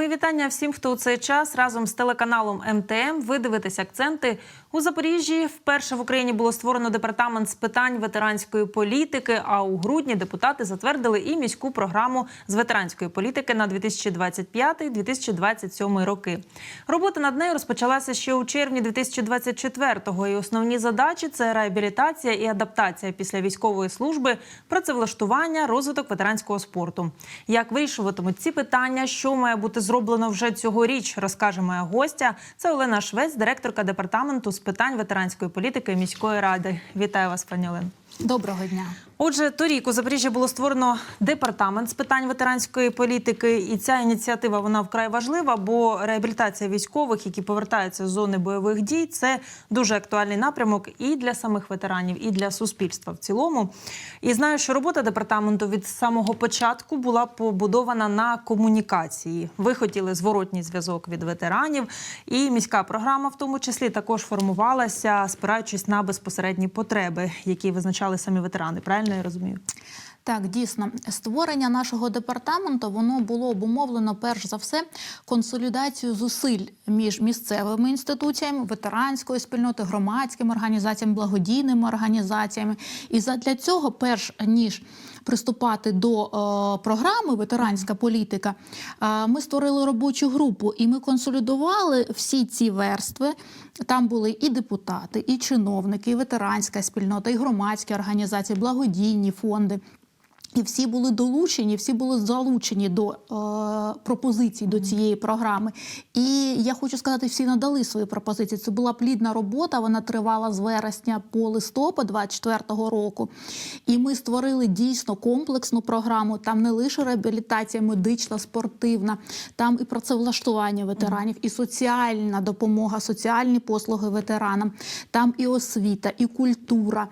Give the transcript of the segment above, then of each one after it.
Мої вітання всім, хто у цей час разом з телеканалом МТМ. Ви дивитесь акценти у Запоріжжі. Вперше в Україні було створено департамент з питань ветеранської політики. А у грудні депутати затвердили і міську програму з ветеранської політики на 2025-2027 роки. Робота над нею розпочалася ще у червні 2024-го. І основні задачі це реабілітація і адаптація після військової служби, працевлаштування, розвиток ветеранського спорту. Як вирішуватимуть ці питання, що має бути зроблено вже цьогоріч, розкаже моя гостя. Це Олена Швець, директорка департаменту питань ветеранської політики міської ради. Вітаю вас, пані Олен. Доброго дня. Отже, торік у Запоріжжі було створено департамент з питань ветеранської політики, і ця ініціатива вона вкрай важлива, бо реабілітація військових, які повертаються з зони бойових дій, це дуже актуальний напрямок і для самих ветеранів, і для суспільства в цілому. І знаю, що робота департаменту від самого початку була побудована на комунікації. Ви хотіли зворотній зв'язок від ветеранів, і міська програма, в тому числі, також формувалася, спираючись на безпосередні потреби, які визначали самі ветерани. Правильно я розумію? Так, дійсно, створення нашого департаменту воно було обумовлено перш за все консолідацією зусиль між місцевими інституціями, ветеранською спільнотою, громадськими організаціями, благодійними організаціями. І для цього, перш ніж приступати до е, програми Ветеранська політика, е, ми створили робочу групу і ми консолідували всі ці верстви. Там були і депутати, і чиновники, і ветеранська спільнота, і громадські організації, благодійні фонди. І всі були долучені, всі були залучені до е, пропозицій до цієї програми. І я хочу сказати, всі надали свої пропозиції. Це була плідна робота. Вона тривала з вересня по листопад 24-го року. І ми створили дійсно комплексну програму. Там не лише реабілітація медична, спортивна, там і працевлаштування ветеранів, і соціальна допомога, соціальні послуги ветеранам, там і освіта, і культура,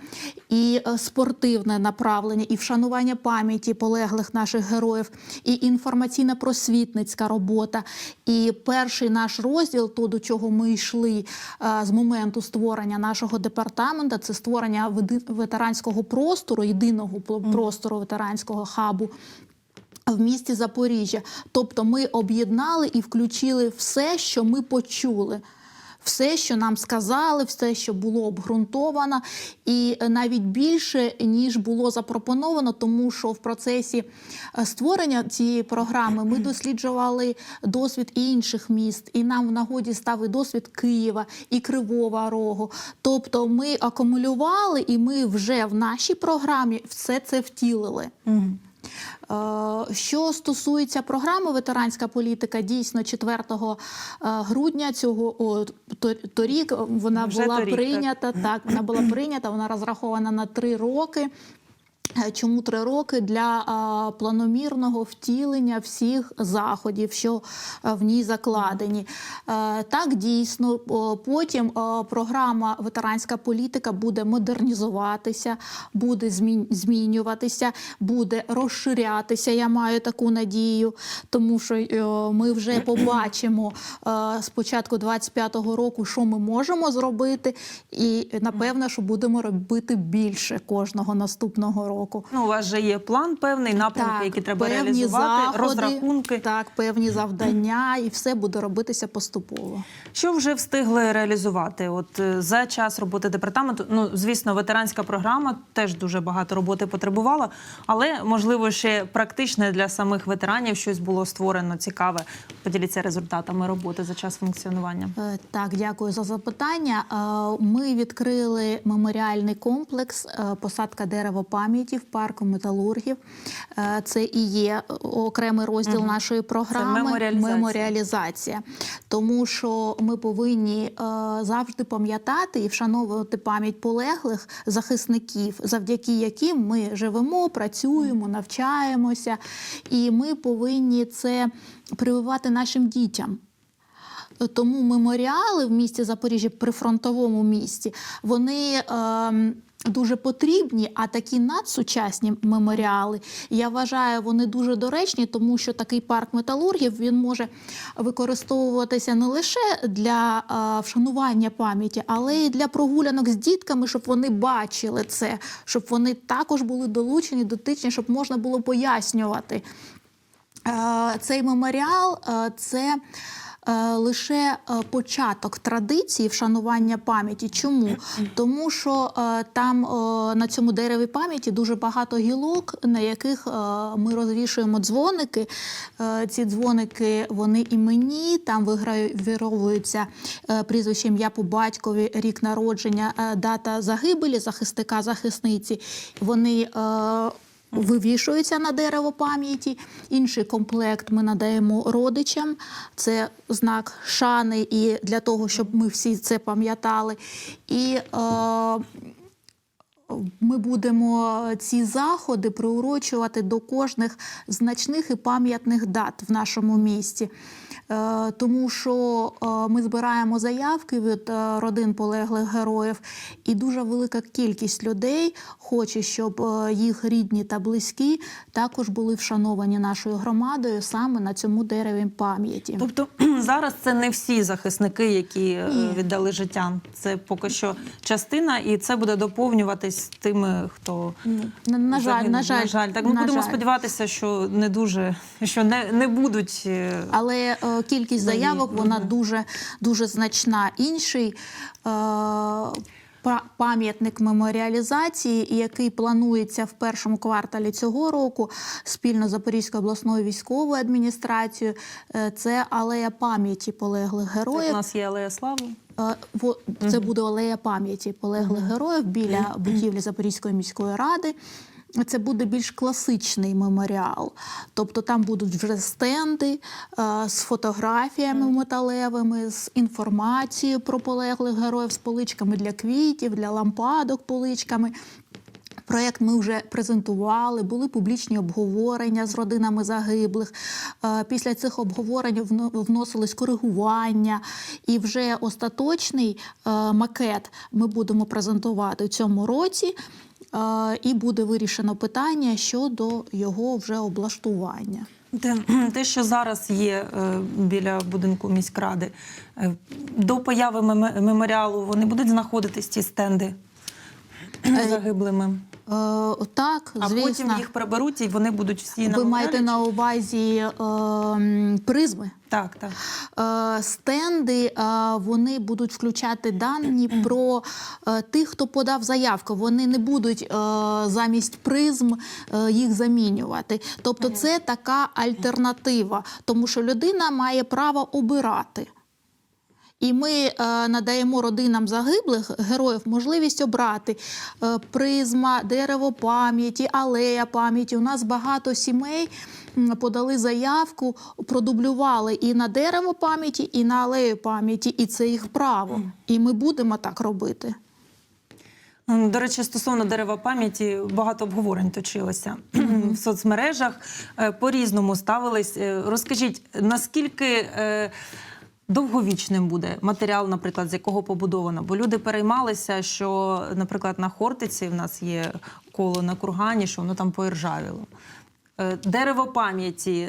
і е, спортивне направлення, і вшанування пам'яті полеглих наших героїв, і інформаційна просвітницька робота. І перший наш розділ, то до чого ми йшли е, з моменту створення нашого департаменту, це створення ветеранського простору, єдиного простору ветеранського хабу. В місті Запоріжжя, тобто ми об'єднали і включили все, що ми почули все, що нам сказали, все, що було обґрунтовано, і навіть більше ніж було запропоновано, тому що в процесі е, створення цієї програми ми досліджували досвід інших міст, і нам в нагоді став і досвід Києва і Кривого Рогу. Тобто ми акумулювали, і ми вже в нашій програмі все це втілили. Угу. Що стосується програми ветеранська політика, дійсно 4 грудня цього торік вона Вже була торік, прийнята. Так. так, вона була прийнята. Вона розрахована на три роки. Чому три роки для планомірного втілення всіх заходів, що в ній закладені? А, так дійсно потім програма ветеранська політика буде модернізуватися, буде змін, змінюватися, буде розширятися. Я маю таку надію, тому що а, ми вже побачимо а, з початку 25-го року, що ми можемо зробити, і напевно, що будемо робити більше кожного наступного року року. Ну, у вас же є план, певний напрямки, так, які треба певні реалізувати, заходи, розрахунки. Так, певні завдання, і все буде робитися поступово. Що вже встигли реалізувати? От е, за час роботи департаменту, ну звісно, ветеранська програма теж дуже багато роботи потребувала, але можливо ще практичне для самих ветеранів щось було створено цікаве. Поділіться результатами роботи за час функціонування. Е, так, дякую за запитання. Е, ми відкрили меморіальний комплекс посадка дерева пам'яті в парку металургів. Це і є окремий розділ угу. нашої програми Це меморіалізація. меморіалізація. Тому що ми повинні завжди пам'ятати і вшановувати пам'ять полеглих захисників, завдяки яким ми живемо, працюємо, навчаємося, і ми повинні це прививати нашим дітям. Тому меморіали в місті Запоріжжя при фронтовому місті вони е, дуже потрібні. А такі надсучасні меморіали я вважаю, вони дуже доречні, тому що такий парк металургів він може використовуватися не лише для е, вшанування пам'яті, але й для прогулянок з дітками, щоб вони бачили це, щоб вони також були долучені, дотичні, щоб можна було пояснювати Е, Цей меморіал е, це лише е, початок традиції вшанування пам'яті. Чому? Тому що е, там е, на цьому дереві пам'яті дуже багато гілок, на яких е, ми розвішуємо дзвоники. Е, Ці дзвоники вони іменні, там вигравіровуються е, прізвище ім'я по батькові, рік народження, е, дата загибелі захисника, захисниці. Вони Вивішується на дерево пам'яті. Інший комплект ми надаємо родичам. Це знак шани і для того, щоб ми всі це пам'ятали. І е, ми будемо ці заходи приурочувати до кожних значних і пам'ятних дат в нашому місті. Е, Тому що е, ми збираємо заявки від е, родин полеглих героїв, і дуже велика кількість людей хоче, щоб їх рідні та близькі також були вшановані нашою громадою саме на цьому дереві пам'яті. Тобто зараз це не всі захисники, які Ні. віддали життя. Це поки що частина, і це буде доповнюватись тими, хто На, на жаль, на жаль, на жаль. Так ми на будемо жаль. сподіватися, що не дуже що не, не будуть. Але кількість заявок вона дуже дуже значна. Інший е, пам'ятник меморіалізації, який планується в першому кварталі цього року спільно з Запорізькою обласною військовою адміністрацією, е, це алея пам'яті полеглих героїв. у нас є алея слави. Е, Це буде алея пам'яті полеглих героїв біля будівлі Запорізької міської ради. Це буде більш класичний меморіал. Тобто там будуть вже стенди е, з фотографіями металевими, з інформацією про полеглих героїв, з поличками для квітів, для лампадок поличками. Проєкт ми вже презентували, були публічні обговорення з родинами загиблих. Е, Після цих обговорень вно- вносились коригування, і вже остаточний е, макет ми будемо презентувати в цьому році. Е, І буде вирішено питання щодо його вже облаштування. Те, те, що зараз є е, біля будинку міськради, е, до появи меморіалу вони будуть знаходитись ці стенди загиблими. Е, Так, А звісно. потім їх приберуть і вони будуть всі на Ви маєте на увазі е, призми? Так, так. Е, Стенди е, вони будуть включати дані про е, тих, хто подав заявку. Вони не будуть е, замість призм е, їх замінювати. Тобто, це така альтернатива, тому що людина має право обирати. І ми е, надаємо родинам загиблих героїв можливість обрати е, призма, дерево пам'яті, алея пам'яті. У нас багато сімей подали заявку, продублювали і на дерево пам'яті, і на алею пам'яті, і це їх право. І ми будемо так робити. До речі, стосовно дерева пам'яті багато обговорень точилося в соцмережах. Е, По-різному ставились. Е, Розкажіть, наскільки е, довговічним буде матеріал, наприклад, з якого побудовано? Бо люди переймалися, що, наприклад, на Хортиці в нас є коло на кургані, що воно там поіржавіло. Е, Дерево пам'яті.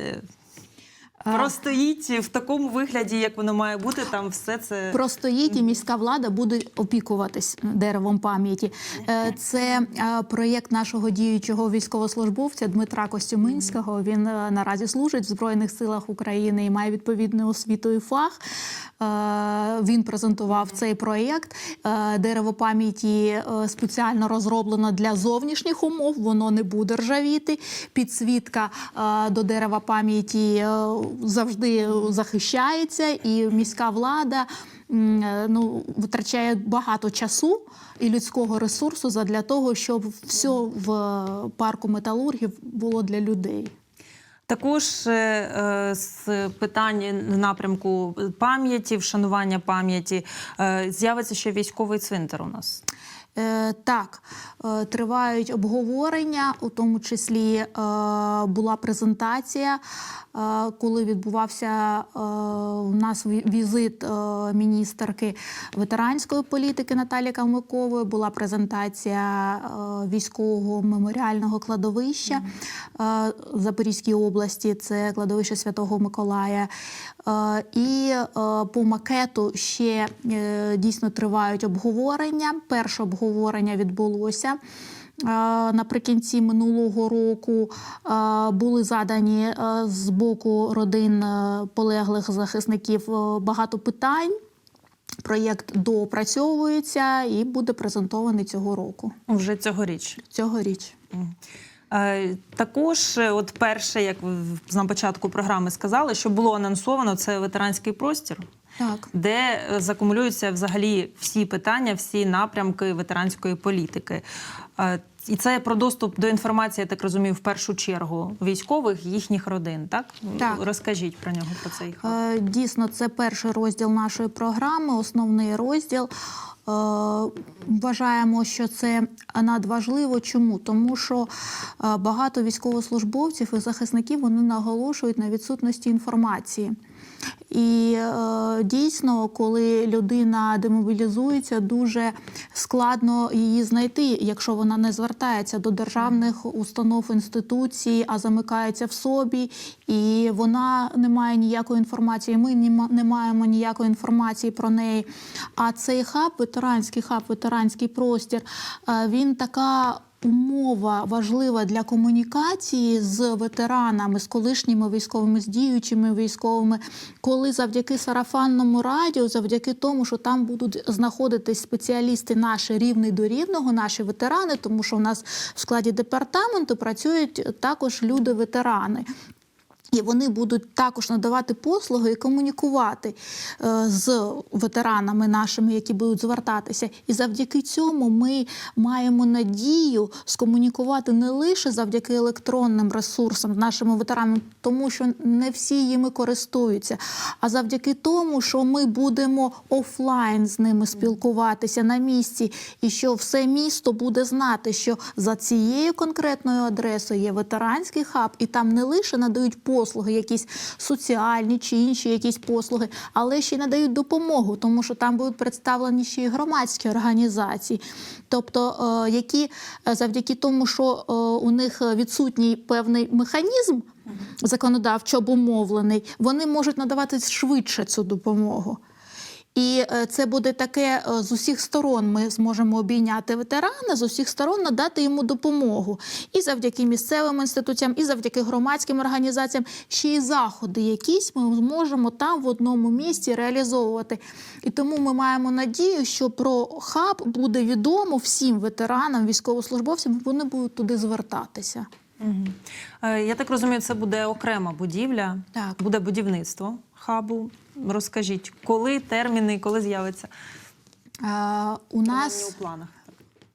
Простоїть в такому вигляді, як воно має бути, там все це Простоїть і міська влада буде опікуватись деревом пам'яті. Е, Це е, проєкт нашого діючого військовослужбовця Дмитра Костюминського. Він е, наразі служить в Збройних силах України і має відповідну освіту і фах. Е, Він презентував цей проєкт. Е, Дерево пам'яті е, спеціально розроблено для зовнішніх умов. Воно не буде ржавіти. Підсвітка до дерева пам'яті завжди захищається, і міська влада ну, витрачає багато часу і людського ресурсу для того, щоб все в парку металургів було для людей. Також е, е, з питань напрямку пам'яті, вшанування пам'яті е, з'явиться ще військовий цвинтар у нас. Е, Так, е, тривають обговорення, у тому числі е, була презентація, коли відбувався у нас візит міністерки ветеранської політики Наталі Калмикової. Була презентація військового меморіального кладовища е, в Запорізькій області, це кладовище Святого Миколая. Е, І е, по макету ще е, дійсно тривають обговорення. Перше обговорення відбулося. наприкінці минулого року були задані з боку родин полеглих захисників багато питань. Проєкт доопрацьовується і буде презентований цього року. Вже цьогоріч. Цьогоріч. Е, Також, е, от перше, як ви на початку програми сказали, що було анонсовано, це ветеранський простір, Так. де е, закумулюються взагалі всі питання, всі напрямки ветеранської політики. І це про доступ до інформації, я так розумію, в першу чергу військових їхніх родин. Так, Так. розкажіть про нього про цей. Дійсно, це перший розділ нашої програми, основний розділ. Е, Вважаємо, що це надважливо. Чому? Тому що е, багато військовослужбовців і захисників вони наголошують на відсутності інформації. І е, дійсно, коли людина демобілізується, дуже складно її знайти, якщо вона не звертається до державних установ інституцій, а замикається в собі, і вона не має ніякої інформації. Ми не маємо ніякої інформації про неї. А цей хаб, ветеранський хаб, ветеранський простір, е, він така. Умова важлива для комунікації з ветеранами, з колишніми військовими, з діючими військовими, коли завдяки сарафанному радіо, завдяки тому, що там будуть знаходитись спеціалісти наші рівний до рівного, наші ветерани, тому що в нас в складі департаменту працюють також люди-ветерани. І вони будуть також надавати послуги і комунікувати е, з ветеранами нашими, які будуть звертатися. І завдяки цьому ми маємо надію скомунікувати не лише завдяки електронним ресурсам з нашими ветеранами, тому що не всі їми користуються, а завдяки тому, що ми будемо офлайн з ними спілкуватися на місці, і що все місто буде знати, що за цією конкретною адресою є ветеранський хаб, і там не лише надають послуги, якісь соціальні чи інші якісь послуги, але ще й надають допомогу, тому що там будуть представлені ще й громадські організації, тобто е, які е, завдяки тому, що е, у них відсутній певний механізм законодавчо обумовлений, вони можуть надавати швидше цю допомогу. І е, це буде таке е, з усіх сторон. Ми зможемо обійняти ветерана, з усіх сторон надати йому допомогу. І завдяки місцевим інституціям, і завдяки громадським організаціям, ще й заходи якісь ми зможемо там в одному місці реалізовувати. І тому ми маємо надію, що про хаб буде відомо всім ветеранам, військовослужбовцям, вони будуть туди звертатися. Е, Я так розумію, це буде окрема будівля, Так. буде будівництво хабу. Розкажіть, коли терміни, коли з'явиться Е, у нас у планах.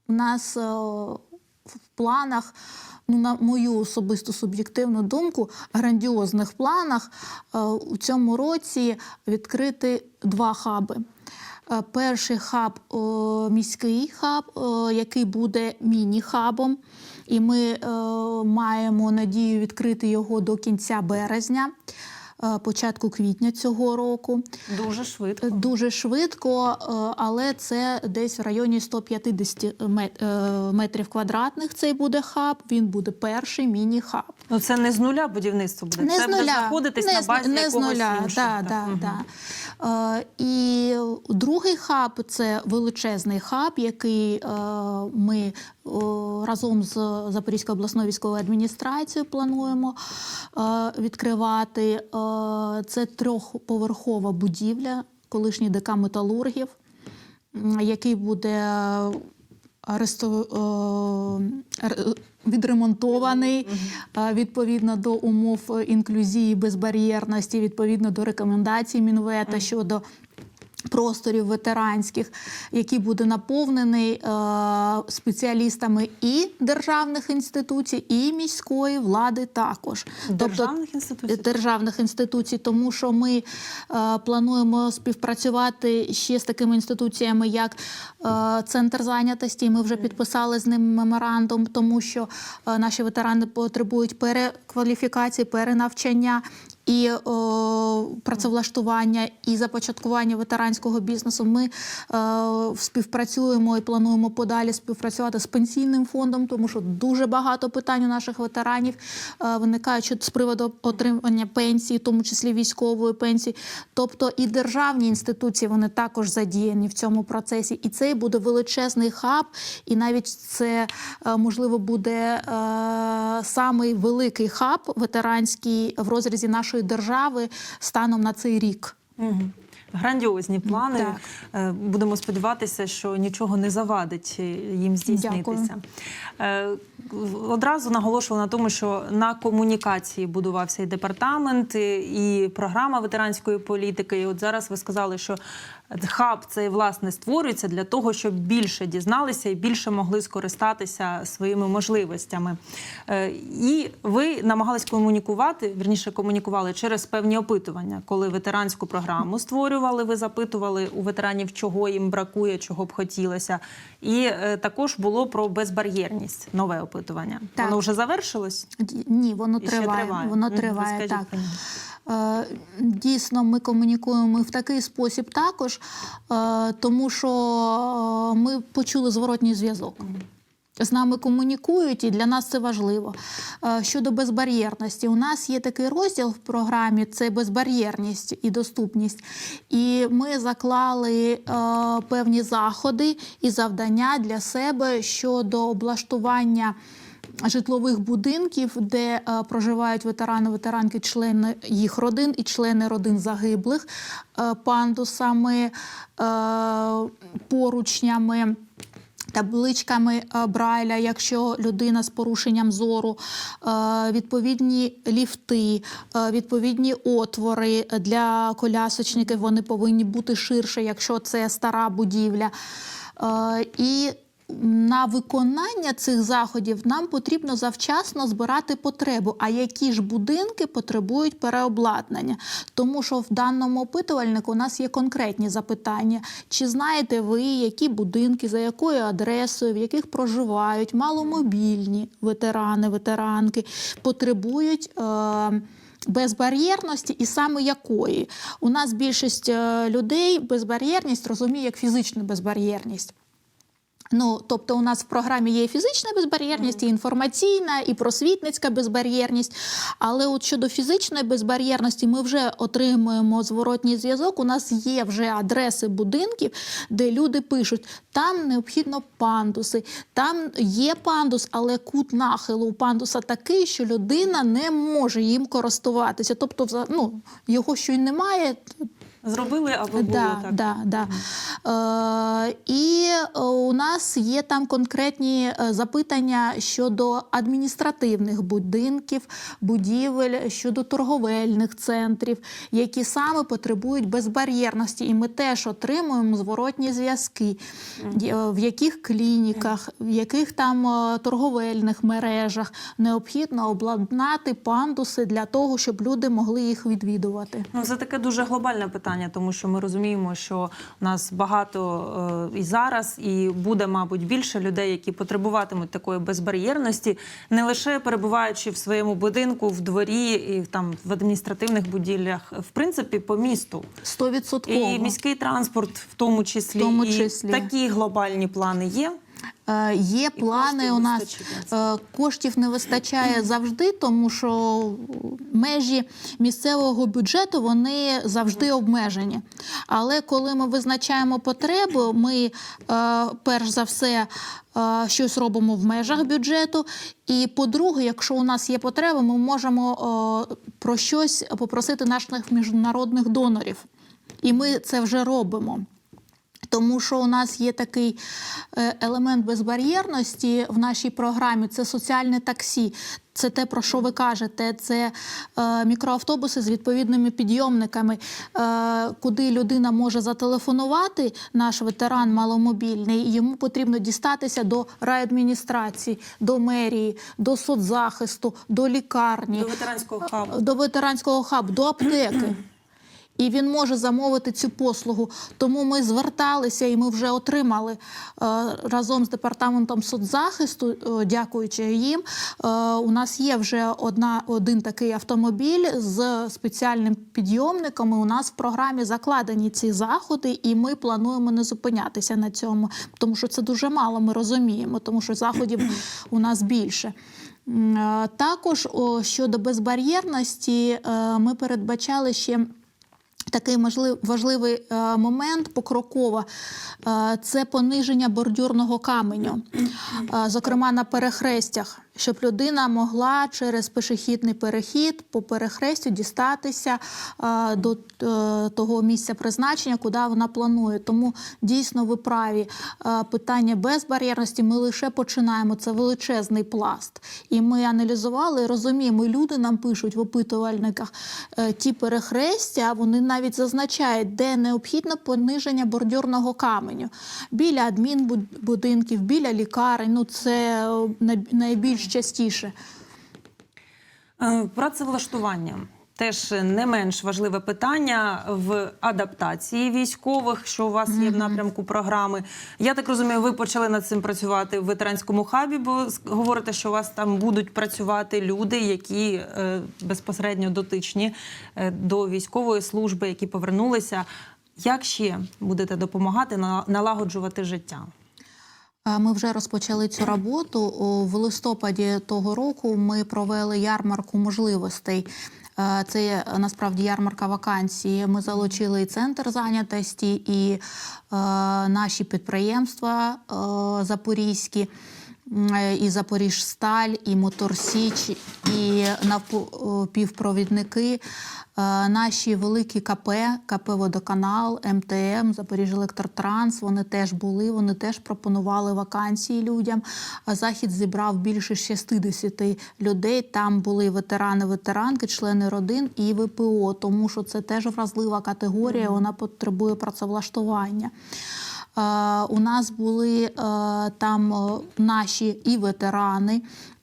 У нас е, в планах, ну на мою особисту суб'єктивну думку, грандіозних планах е, у цьому році відкрити два хаби. Перший хаб е, міський хаб, е, який буде міні-хабом, і ми е, маємо надію відкрити його до кінця березня, е, початку квітня цього року. Дуже швидко. Дуже швидко, е, але це десь в районі 150 е, метрів квадратних. Цей буде хаб. Він буде перший міні-хаб. Ну це не з нуля будівництво буде. Не це з буде нуля. знаходитись не на базі не з нуля. іншого. Да, да, Мгм. да. Е, і другий хаб це величезний хаб, який е, ми е, разом з Запорізькою обласною військовою адміністрацією плануємо е, відкривати. Е, це трьохповерхова будівля, колишній ДК металургів, який буде е, відремонтований відповідно до умов інклюзії, безбар'єрності, відповідно до рекомендацій Мінвета щодо. Просторів ветеранських, який буде наповнений е, спеціалістами і державних інституцій, і міської влади також. Державних інституцій? державних інституцій, тому що ми е, плануємо співпрацювати ще з такими інституціями, як е, центр зайнятості. Ми вже підписали з ними меморандум, тому що е, наші ветерани потребують перекваліфікації, перенавчання. І е, працевлаштування, і започаткування ветеранського бізнесу. Ми е, співпрацюємо і плануємо подалі співпрацювати з пенсійним фондом, тому що дуже багато питань у наших ветеранів е, виникають з приводу отримання пенсії, в тому числі військової пенсії. Тобто і державні інституції вони також задіяні в цьому процесі. І це буде величезний хаб, і навіть це можливо буде е, самий великий хаб ветеранський в розрізі нашої держави станом на цей рік. Грандіозні плани. Так. Е, Будемо сподіватися, що нічого не завадить е, їм здійснитися. Дякую. Одразу наголошувала на тому, що на комунікації будувався і департамент, і і програма ветеранської політики. І от зараз ви сказали, що хаб цей власне створюється для того, щоб більше дізналися і більше могли скористатися своїми можливостями. Е, І ви намагались комунікувати, вірніше комунікували через певні опитування, коли ветеранську програму створювали, ви запитували у ветеранів, чого їм бракує, чого б хотілося. І е, також було про безбар'єрність, нове опитування. Так. Воно вже завершилось? Ні, воно І ще триває. триває. Воно триває розкажіть так. Е, Дійсно, ми комунікуємо в такий спосіб також, е, тому що е, ми почули зворотній зв'язок. З нами комунікують, і для нас це важливо. Щодо безбар'єрності, у нас є такий розділ в програмі: це безбар'єрність і доступність. І ми заклали певні заходи і завдання для себе щодо облаштування житлових будинків, де е, проживають ветерани, ветеранки, члени їх родин і члени родин загиблих е, пандусами, е, поручнями. Табличками Брайля, якщо людина з порушенням зору, відповідні ліфти, відповідні отвори для колясочників, вони повинні бути ширше, якщо це стара будівля. І на виконання цих заходів нам потрібно завчасно збирати потребу. А які ж будинки потребують переобладнання? Тому що в даному опитувальнику у нас є конкретні запитання: чи знаєте ви, які будинки, за якою адресою, в яких проживають маломобільні ветерани, ветеранки, потребують. Е- Безбар'єрності і саме якої у нас більшість е, людей безбар'єрність розуміє як фізичну безбар'єрність. Ну, тобто, у нас в програмі є і фізична безбар'єрність, і інформаційна, і просвітницька безбар'єрність. Але от щодо фізичної безбар'єрності, ми вже отримуємо зворотній зв'язок. У нас є вже адреси будинків, де люди пишуть, там необхідно пандуси, там є пандус, але кут нахилу у пандуса такий, що людина не може їм користуватися. Тобто, ну, його що й немає, Зробили, аби було да, так. Да, да. Е, і е, у нас є там конкретні е, запитання щодо адміністративних будинків, будівель, щодо торговельних центрів, які саме потребують безбар'єрності. І ми теж отримуємо зворотні зв'язки, Є- в яких клініках, в яких там е, торговельних мережах необхідно обладнати пандуси для того, щоб люди могли їх відвідувати. Ну, це таке дуже глобальне питання, тому що ми розуміємо, що нас багато е, і зараз, і буде, мабуть, більше людей, які потребуватимуть такої безбар'єрності, не лише перебуваючи в своєму будинку, в дворі і там в адміністративних будівлях, в принципі, по місту. Стовідсотково. І міський транспорт, в тому числі, В тому І числі. такі глобальні плани є. Е, Є плани у нас е, коштів не вистачає завжди, тому що межі місцевого бюджету вони завжди обмежені. Але коли ми визначаємо потреби, ми е, перш за все щось робимо в межах бюджету. І по-друге, якщо у нас є потреба, ми можемо про щось попросити наших міжнародних донорів. І ми це вже робимо. Тому що у нас є такий е, елемент безбар'єрності в нашій програмі це соціальне таксі. Це те, про що ви кажете. Це е, мікроавтобуси з відповідними підйомниками, е, куди людина може зателефонувати, наш ветеран маломобільний, і йому потрібно дістатися до райадміністрації, до мерії, до соцзахисту, до лікарні До ветеранського хабу. до ветеранського хабу, до аптеки. І він може замовити цю послугу. Тому ми зверталися і ми вже отримали е, разом з департаментом соцзахисту, е, дякуючи їм. Е, у нас є вже одна, один такий автомобіль з спеціальним підйомником. І у нас в програмі закладені ці заходи, і ми плануємо не зупинятися на цьому, тому що це дуже мало. Ми розуміємо, тому що заходів у нас більше. Також щодо безбар'єрності, ми передбачали ще. Такий можлив- важливий е, момент покроково е, це пониження бордюрного каменю, е, зокрема на перехрестях, щоб людина могла через пішохідний перехід по перехрестю дістатися е, до е, того місця призначення, куди вона планує. Тому дійсно ви праві Е, питання безбар'єрності. Ми лише починаємо. Це величезний пласт. І ми аналізували, розуміємо, люди нам пишуть в опитувальниках е, ті перехрестя. Вони навіть зазначають, де необхідно пониження бордюрного каменю біля адмінбудинків, біля лікарень. Ну це е, найбільш частіше. Е, Працевлаштування теж не менш важливе питання в адаптації військових, що у вас є в напрямку програми. Я так розумію, ви почали над цим працювати в ветеранському хабі, бо говорите, що у вас там будуть працювати люди, які е, безпосередньо дотичні е, до військової служби, які повернулися. Як ще будете допомагати на- налагоджувати життя? Ми вже розпочали цю роботу. В листопаді того року ми провели ярмарку можливостей. Е, Це е, насправді ярмарка вакансії. Ми залучили і центр зайнятості, і е, наші підприємства запорізькі. Е, І Запоріжсталь, і Моторсіч, і напівпровідники, е, наші великі КП, КП Водоканал, МТМ, Запоріжелектротранс. Вони теж були, вони теж пропонували вакансії людям. Захід зібрав більше 60 людей. Там були ветерани, ветеранки, члени родин і ВПО, тому що це теж вразлива категорія, вона потребує працевлаштування. У нас були е, там е, наші і ветерани,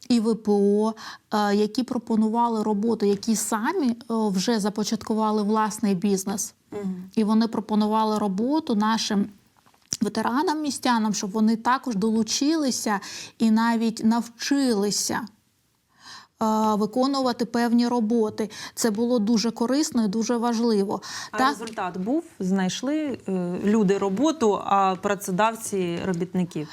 і ВПО, е, які пропонували роботу, які самі вже започаткували власний бізнес. І вони пропонували роботу нашим. Ветеранам містянам, щоб вони також долучилися і навіть навчилися виконувати певні роботи. Це було дуже корисно і дуже важливо. А Так, результат був? Знайшли е, люди роботу, а працедавці робітників.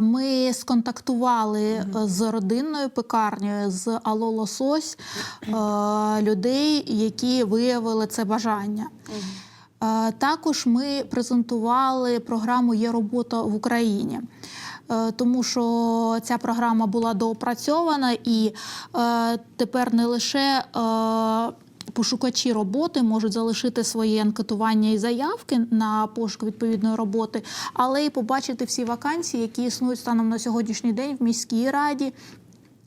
Ми сконтактували е, з родинною пекарнею з Ало Лосось е, людей, які виявили це бажання. Також ми презентували програму Є робота в Україні. Е, Тому що ця програма була доопрацьована, і е, тепер не лише е, пошукачі роботи можуть залишити свої анкетування і заявки на пошук відповідної роботи, але й побачити всі вакансії, які існують станом на сьогоднішній день в міській раді.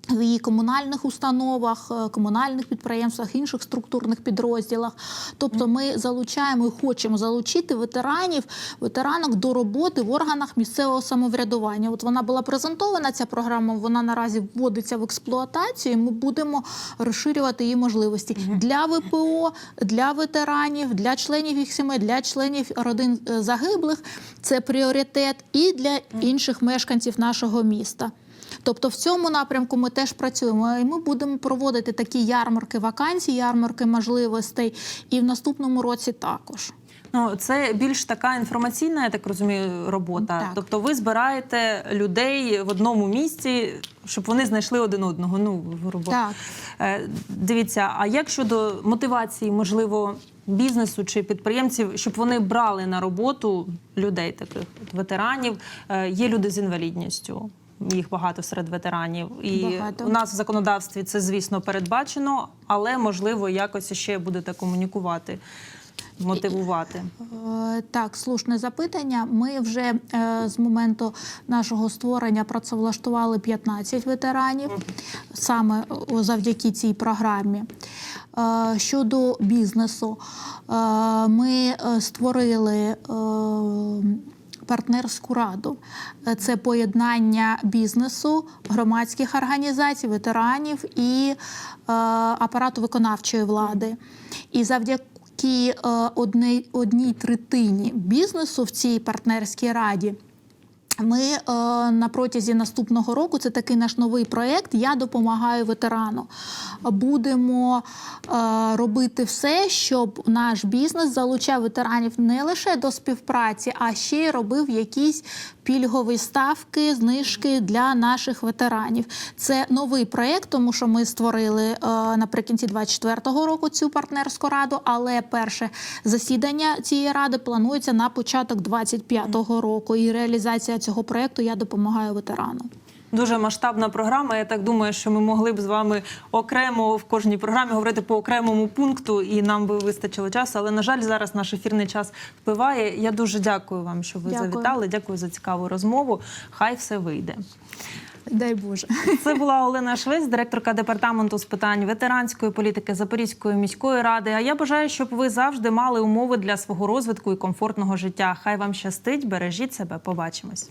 В її комунальних установах, е, комунальних підприємствах, інших структурних підрозділах. Тобто ми залучаємо і хочемо залучити ветеранів, ветеранок до роботи в органах місцевого самоврядування. От вона була презентована, ця програма, вона наразі вводиться в експлуатацію. і Ми будемо розширювати її можливості для ВПО, для ветеранів, для членів їх сімей, для членів родин е, загиблих. Це пріоритет і для інших мешканців нашого міста. Тобто в цьому напрямку ми теж працюємо. І ми будемо проводити такі ярмарки вакансій, ярмарки можливостей, і в наступному році також. Ну, це більш така інформаційна, я так розумію, робота. Так. Тобто ви збираєте людей в одному місці, щоб вони знайшли один одного. Ну, грубо. Так. Е, Дивіться, а як щодо мотивації, можливо, бізнесу чи підприємців, щоб вони брали на роботу людей таких от ветеранів? Е, Є люди з інвалідністю. Їх багато серед ветеранів, і Багато. у нас в законодавстві це, звісно, передбачено, але можливо якось ще будете комунікувати, мотивувати. Е, Так, слушне запитання. Ми вже е, з моменту нашого створення працевлаштували 15 ветеранів саме завдяки цій програмі. Е, Щодо бізнесу, е, ми е, створили. Партнерську раду Е, це поєднання бізнесу, громадських організацій, ветеранів і е, апарату виконавчої влади. І завдяки е, одній, одній третині бізнесу в цій партнерській раді. Ми е, на протязі наступного року це такий наш новий проєкт. Я допомагаю ветерану. Будемо е, робити все, щоб наш бізнес залучав ветеранів не лише до співпраці, а ще й робив якісь пільгові ставки, знижки для наших ветеранів. Це новий проєкт, тому що ми створили е, наприкінці 2024 року цю партнерську раду, але перше засідання цієї ради планується на початок 2025 року. І реалізація цього проєкту я допомагаю ветерану. Дуже масштабна програма. Я так думаю, що ми могли б з вами окремо в кожній програмі говорити по окремому пункту, і нам би вистачило часу. Але на жаль, зараз наш ефірний час впливає. Я дуже дякую вам, що ви Дякую. завітали. Дякую за цікаву розмову. Хай все вийде. Дай Боже. Це була Олена Швець, директорка департаменту з питань ветеранської політики Запорізької міської ради. А я бажаю, щоб ви завжди мали умови для свого розвитку і комфортного життя. Хай вам щастить, бережіть себе. Побачимось.